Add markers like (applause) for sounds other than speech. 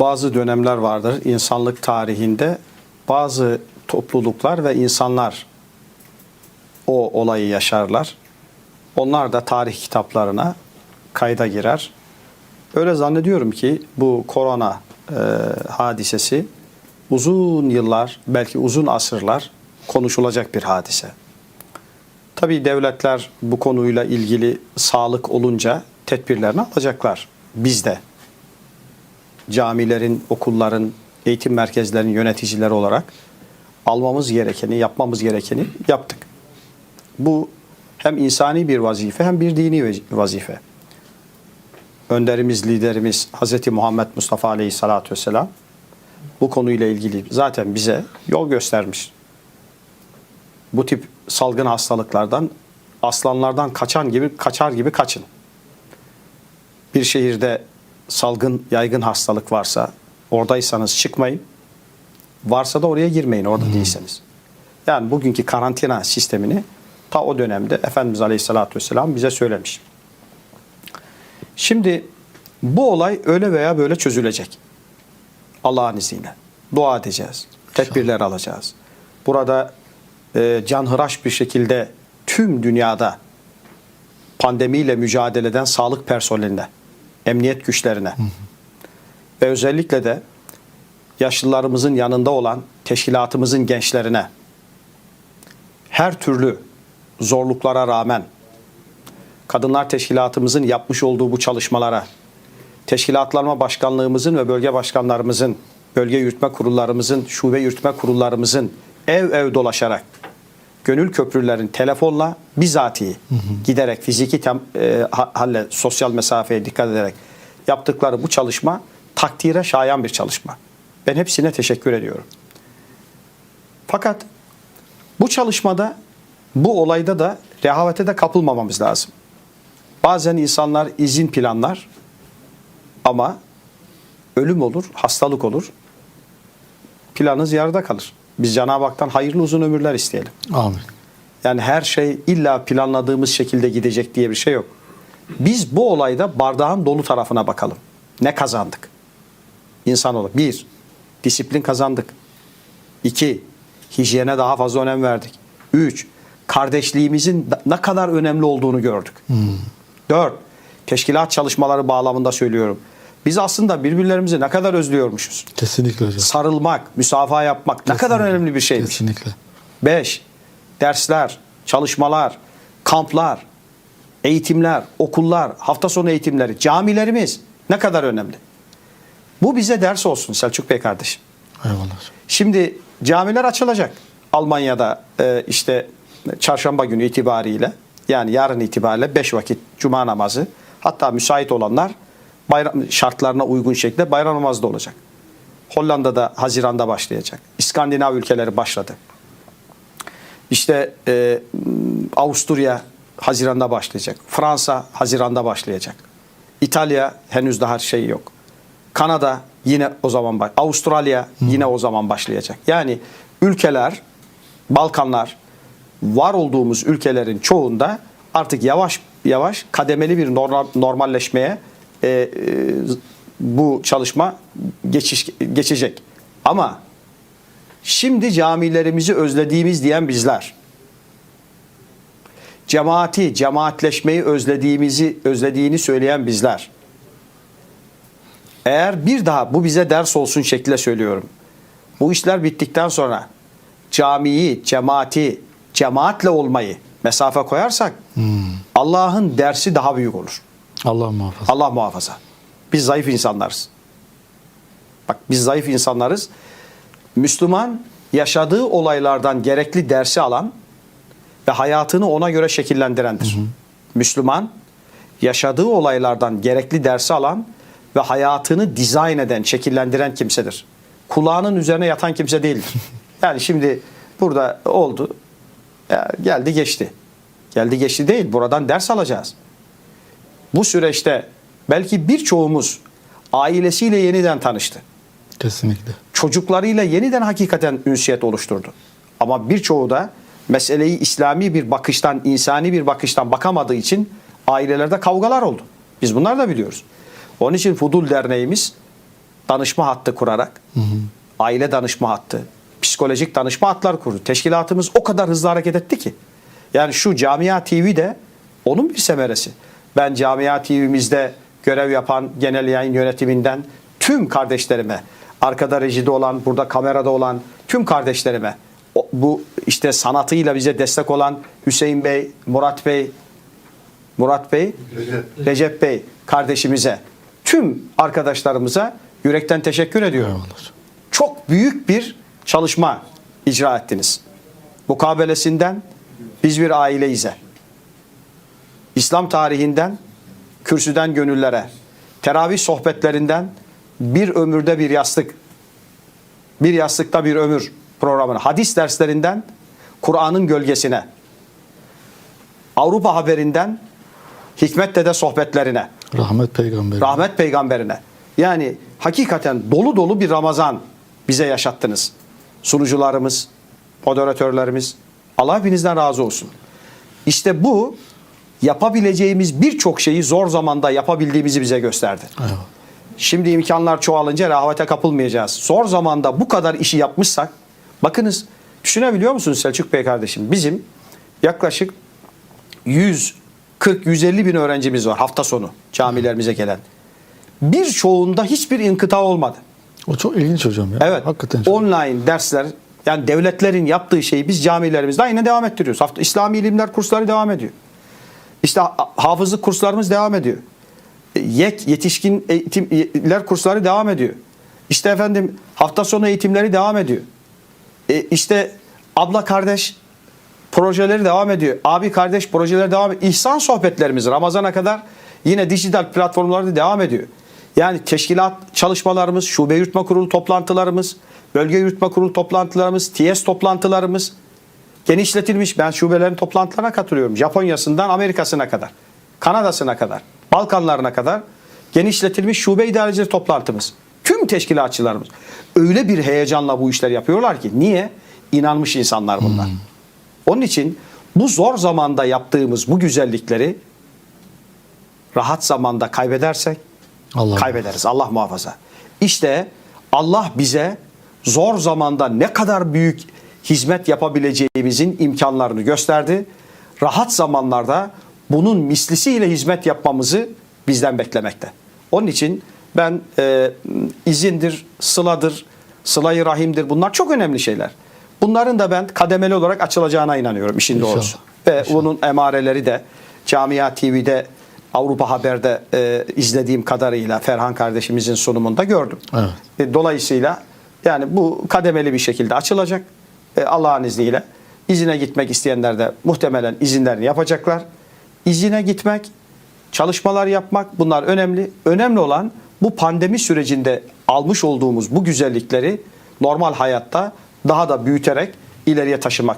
bazı dönemler vardır insanlık tarihinde bazı topluluklar ve insanlar o olayı yaşarlar. Onlar da tarih kitaplarına kayda girer. Öyle zannediyorum ki bu korona e, hadisesi uzun yıllar, belki uzun asırlar konuşulacak bir hadise. Tabii devletler bu konuyla ilgili sağlık olunca tedbirlerini alacaklar. Biz de camilerin, okulların, eğitim merkezlerinin yöneticileri olarak almamız gerekeni, yapmamız gerekeni yaptık. Bu hem insani bir vazife hem bir dini vazife. Önderimiz, liderimiz Hz. Muhammed Mustafa Aleyhisselatü Vesselam bu konuyla ilgili zaten bize yol göstermiş. Bu tip salgın hastalıklardan aslanlardan kaçan gibi kaçar gibi kaçın. Bir şehirde salgın yaygın hastalık varsa oradaysanız çıkmayın. Varsa da oraya girmeyin orada değilseniz. Yani bugünkü karantina sistemini ta o dönemde Efendimiz Aleyhisselatü Vesselam bize söylemiş. Şimdi bu olay öyle veya böyle çözülecek. Allah'ın izniyle. Dua edeceğiz. Tedbirler alacağız. Burada e, canhıraş bir şekilde tüm dünyada pandemiyle mücadele eden sağlık personeline, emniyet güçlerine. Ve özellikle de yaşlılarımızın yanında olan teşkilatımızın gençlerine. Her türlü zorluklara rağmen Kadınlar Teşkilatımızın yapmış olduğu bu çalışmalara, teşkilatlanma başkanlığımızın ve bölge başkanlarımızın, bölge yürütme kurullarımızın, şube yürütme kurullarımızın ev ev dolaşarak gönül köprülerin telefonla bizatihi giderek fiziki tem, e, halle sosyal mesafeye dikkat ederek yaptıkları bu çalışma takdire şayan bir çalışma. Ben hepsine teşekkür ediyorum. Fakat bu çalışmada bu olayda da rehavete de kapılmamamız lazım. Bazen insanlar izin planlar ama ölüm olur, hastalık olur. Planınız yarıda kalır. Biz Cenab-ı Hak'tan hayırlı uzun ömürler isteyelim. Amin. Yani her şey illa planladığımız şekilde gidecek diye bir şey yok. Biz bu olayda bardağın dolu tarafına bakalım. Ne kazandık? İnsan olarak. Bir, disiplin kazandık. İki, hijyene daha fazla önem verdik. Üç, kardeşliğimizin ne kadar önemli olduğunu gördük. Dört, teşkilat çalışmaları bağlamında söylüyorum. Biz aslında birbirlerimizi ne kadar özlüyormuşuz. Kesinlikle hocam. Sarılmak, müsafaha yapmak ne kadar önemli bir şeymiş. Kesinlikle. Beş, dersler, çalışmalar, kamplar, eğitimler, okullar, hafta sonu eğitimleri, camilerimiz ne kadar önemli. Bu bize ders olsun Selçuk Bey kardeşim. Eyvallah. Şimdi camiler açılacak. Almanya'da e, işte çarşamba günü itibariyle yani yarın itibariyle 5 vakit cuma namazı hatta müsait olanlar bayram şartlarına uygun şekilde bayram namazı da olacak. Hollanda'da Haziran'da başlayacak. İskandinav ülkeleri başladı. İşte e, Avusturya Haziran'da başlayacak. Fransa Haziran'da başlayacak. İtalya henüz daha şey yok. Kanada yine o zaman baş- Avustralya yine o zaman başlayacak. Yani ülkeler Balkanlar var olduğumuz ülkelerin çoğunda artık yavaş yavaş kademeli bir normal, normalleşmeye e, e, bu çalışma geçiş, geçecek. Ama şimdi camilerimizi özlediğimiz diyen bizler, cemaati, cemaatleşmeyi özlediğimizi özlediğini söyleyen bizler. Eğer bir daha bu bize ders olsun şekilde söylüyorum. Bu işler bittikten sonra camiyi, cemaati, cemaatle olmayı mesafe koyarsak Allah'ın dersi daha büyük olur. Allah muhafaza. Allah muhafaza. Biz zayıf insanlarız. Bak biz zayıf insanlarız. Müslüman yaşadığı olaylardan gerekli dersi alan ve hayatını ona göre şekillendirendir. Müslüman yaşadığı olaylardan gerekli dersi alan ve hayatını dizayn eden, şekillendiren kimsedir. Kulağının üzerine yatan kimse değildir. (laughs) Yani şimdi burada oldu, ya geldi geçti. Geldi geçti değil, buradan ders alacağız. Bu süreçte belki birçoğumuz ailesiyle yeniden tanıştı. Kesinlikle. Çocuklarıyla yeniden hakikaten ünsiyet oluşturdu. Ama birçoğu da meseleyi İslami bir bakıştan, insani bir bakıştan bakamadığı için ailelerde kavgalar oldu. Biz bunlar da biliyoruz. Onun için Fudul Derneğimiz danışma hattı kurarak, aile danışma hattı, psikolojik danışma hatlar kurdu. Teşkilatımız o kadar hızlı hareket etti ki. Yani şu Camia TV de onun bir semeresi. Ben Camia TV'mizde görev yapan genel yayın yönetiminden tüm kardeşlerime, arkada rejide olan, burada kamerada olan tüm kardeşlerime, bu işte sanatıyla bize destek olan Hüseyin Bey, Murat Bey, Murat Bey, Recep Bey kardeşimize, tüm arkadaşlarımıza yürekten teşekkür ediyorum. Eyvallah. Çok büyük bir çalışma icra ettiniz. Mukabelesinden biz bir aileyize. İslam tarihinden kürsüden gönüllere, teravih sohbetlerinden bir ömürde bir yastık, bir yastıkta bir ömür programına, hadis derslerinden Kur'an'ın gölgesine, Avrupa haberinden Hikmet Dede sohbetlerine, Rahmet peygamber. rahmet peygamberine. Yani hakikaten dolu dolu bir Ramazan bize yaşattınız. Sunucularımız, moderatörlerimiz. Allah hepinizden razı olsun. İşte bu yapabileceğimiz birçok şeyi zor zamanda yapabildiğimizi bize gösterdi. Eyvallah. Şimdi imkanlar çoğalınca rehavete kapılmayacağız. Zor zamanda bu kadar işi yapmışsak, bakınız düşünebiliyor musunuz Selçuk Bey kardeşim? Bizim yaklaşık 140-150 bin öğrencimiz var hafta sonu camilerimize gelen. Birçoğunda hiçbir inkıta olmadı. O çok ilginç hocam ya. Evet. Hakikaten çok. Online dersler yani devletlerin yaptığı şeyi biz camilerimizde aynı devam ettiriyoruz. Hafta İslami ilimler kursları devam ediyor. İşte ha- hafızlık kurslarımız devam ediyor. E, Yek yetişkin eğitimler kursları devam ediyor. İşte efendim hafta sonu eğitimleri devam ediyor. E, işte abla kardeş projeleri devam ediyor. Abi kardeş projeleri devam ediyor. İhsan sohbetlerimiz Ramazan'a kadar yine dijital platformlarda devam ediyor. Yani teşkilat çalışmalarımız, şube yürütme kurulu toplantılarımız, bölge yürütme kurulu toplantılarımız, TS toplantılarımız genişletilmiş. Ben şubelerin toplantılarına katılıyorum. Japonya'sından Amerika'sına kadar, Kanada'sına kadar, Balkanlarına kadar genişletilmiş şube idarecileri toplantımız. Tüm teşkilatçılarımız öyle bir heyecanla bu işler yapıyorlar ki. Niye? İnanmış insanlar bunlar. Onun için bu zor zamanda yaptığımız bu güzellikleri rahat zamanda kaybedersek Allah kaybederiz. Allah muhafaza. İşte Allah bize zor zamanda ne kadar büyük hizmet yapabileceğimizin imkanlarını gösterdi. Rahat zamanlarda bunun mislisiyle hizmet yapmamızı bizden beklemekte. Onun için ben e, izindir, sıladır, sılayı rahimdir bunlar çok önemli şeyler. Bunların da ben kademeli olarak açılacağına inanıyorum işin İnşallah. doğrusu. Ve bunun emareleri de Camia TV'de Avrupa Haber'de e, izlediğim kadarıyla Ferhan kardeşimizin sunumunda gördüm. Evet. E, dolayısıyla yani bu kademeli bir şekilde açılacak. E, Allah'ın izniyle. İzine gitmek isteyenler de muhtemelen izinlerini yapacaklar. İzine gitmek, çalışmalar yapmak bunlar önemli. Önemli olan bu pandemi sürecinde almış olduğumuz bu güzellikleri normal hayatta daha da büyüterek ileriye taşımak.